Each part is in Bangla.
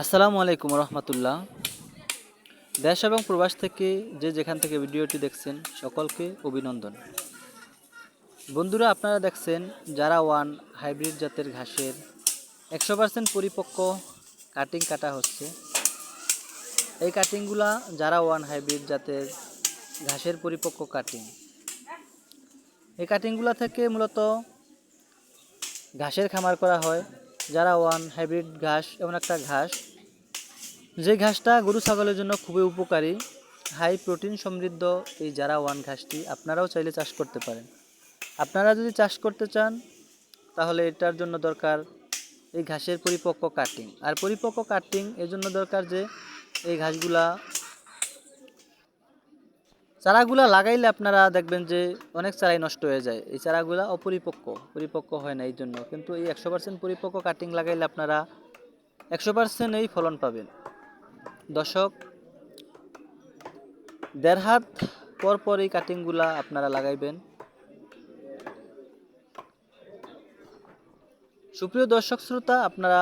আসসালামু আলাইকুম রহমতুল্লাহ। দেশ এবং প্রবাস থেকে যে যেখান থেকে ভিডিওটি দেখছেন সকলকে অভিনন্দন। বন্ধুরা, আপনারা দেখছেন যারা ওয়ান হাইব্রিড জাতের ঘাসের একশো পার্সেন্ট পরিপক্ক কাটিং কাটা হচ্ছে। এই কাটিংগুলা যারা ওয়ান হাইব্রিড জাতের ঘাসের পরিপক্ক কাটিং, এই কাটিংগুলা থেকে মূলত ঘাসের খামার করা হয়। যারা ওয়ান হাইব্রিড ঘাস, এমন একটা ঘাস, যে ঘাসটা গরু ছাগলের জন্য খুবই উপকারী, হাই প্রোটিন সমৃদ্ধ এই যারা ওয়ান ঘাসটি, আপনারাও চাইলে চাষ করতে পারেন। আপনারা যদি চাষ করতে চান, তাহলে এটার জন্য দরকার এই ঘাসের পরিপক্ক কাটিং আর পরিপক্ক কাটিং এর জন্য দরকার যে এই ঘাসগুলা চারাগুলা লাগাইলে আপনারা দেখবেন যে অনেক চারাই নষ্ট হয়ে যায়। এই চারাগুলা অপরিপক্ক, পরিপক্ক হয় না এই জন্য কিন্তু এই একশো পার্সেন্ট পরিপক্ক কাটিং লাগাইলে আপনারা একশো পার্সেন্ট এই ফলন পাবেন। দর্শক, দেড় হাত পর পর এই কাটিংগুলা আপনারা লাগাইবেন। সুপ্রিয় দর্শক, শ্রোতা, আপনারা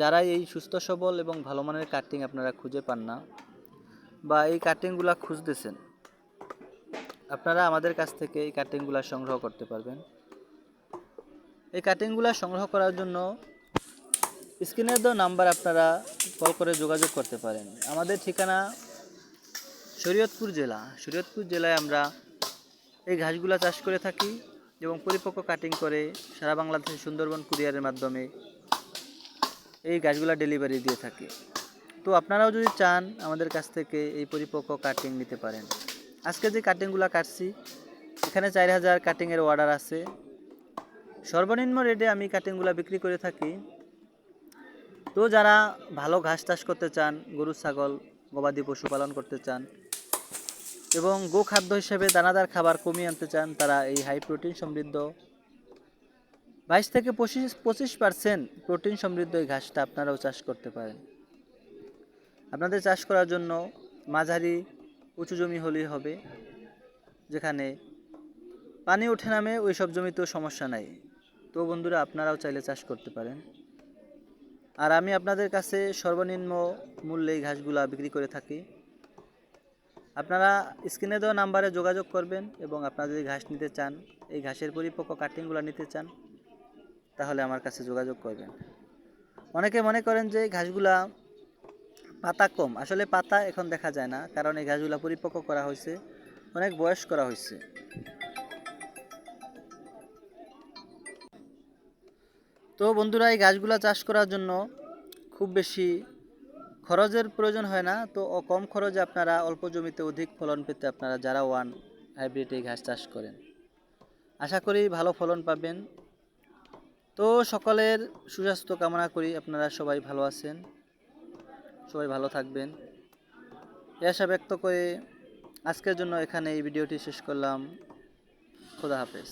যারা এই সুস্থ, সবল এবং ভালো মানের কাটিং আপনারা খুঁজে পান না বা এই কাটিংগুলা খুঁজতেছেন আপনারা আমাদের কাছ থেকে এই কাটিংগুলা সংগ্রহ করতে পারবেন। এই কাটিংগুলা সংগ্রহ করার জন্য স্ক্রিনের দেওয়া নাম্বার আপনারা কল করে যোগাযোগ করতে পারেন। আমাদের ঠিকানা শরীয়তপুর জেলা। শরীয়তপুর জেলায় আমরা এই ঘাসগুলা চাষ করে থাকি এবং পরিপক্ক কাটিং করে সারা বাংলাদেশে সুন্দরবন কুরিয়ারের মাধ্যমে এই গাছগুলা ডেলিভারি দিয়ে থাকি। তো আপনারাও যদি চান আমাদের কাছ থেকে এই পরিপক্ক কাটিং নিতে পারেন। আজকে যে কাটিংগুলো কাটছি, এখানে চার হাজার কাটিংয়ের অর্ডার আছে। সর্বনিম্ন রেটে আমি কাটিংগুলো বিক্রি করে থাকি। তো যারা ভালো ঘাস চাষ করতে চান, গরু, ছাগল, গবাদি পশু পালন করতে চান এবং গো খাদ্য হিসেবে দানাদার খাবার কমিয়ে আনতে চান, তারা এই হাই প্রোটিন সমৃদ্ধ। বাইশ থেকে পঁচিশ পঁচিশ পার্সেন্ট প্রোটিন সমৃদ্ধ এই ঘাসটা আপনারাও চাষ করতে পারেন। আপনাদের চাষ করার জন্য মাঝারি উঁচু জমি হলেই হবে, যেখানে পানি ওঠে নামে ওই সব জমিতেও সমস্যা নাই। তো বন্ধুরা, আপনারাও চাইলে চাষ করতে পারেন। আর আমি আপনাদের কাছে সর্বনিম্ন মূল্যে এই ঘাসগুলা বিক্রি করে থাকি। আপনারা স্ক্রিনে দেওয়া নাম্বারে যোগাযোগ করবেন এবং আপনারা যদি ঘাস নিতে চান, এই ঘাসের পরিপক্ক কাটিংগুলো নিতে চান, তাহলে আমার কাছে যোগাযোগ করবেন। অনেকে মনে করেন যে ঘাসগুলা পাতা কম। আসলে পাতা এখন দেখা যায় না, কারণ এই ঘাসগুলা পরিপক্ক করা হয়েছে, অনেক বয়স করা হয়েছে। তো বন্ধুরা, এই গাছগুলো চাষ করার জন্য খুব বেশি খরচের প্রয়োজন হয় না। তো কম খরচে আপনারা অল্প জমিতে অধিক ফলন পেতে আপনারা যারা ওয়ান হাইব্রিড এই ঘাস চাষ করেন, আশা করি ভালো ফলন পাবেন। তো সকলের সুস্বাস্থ্য কামনা করি, আপনারা সবাই ভালো আছেন। সবাই ভালো থাকবেন। আশা ব্যক্ত করে আজকের জন্য এখানে এই ভিডিওটি শেষ করলাম। খোদা হাফেজ।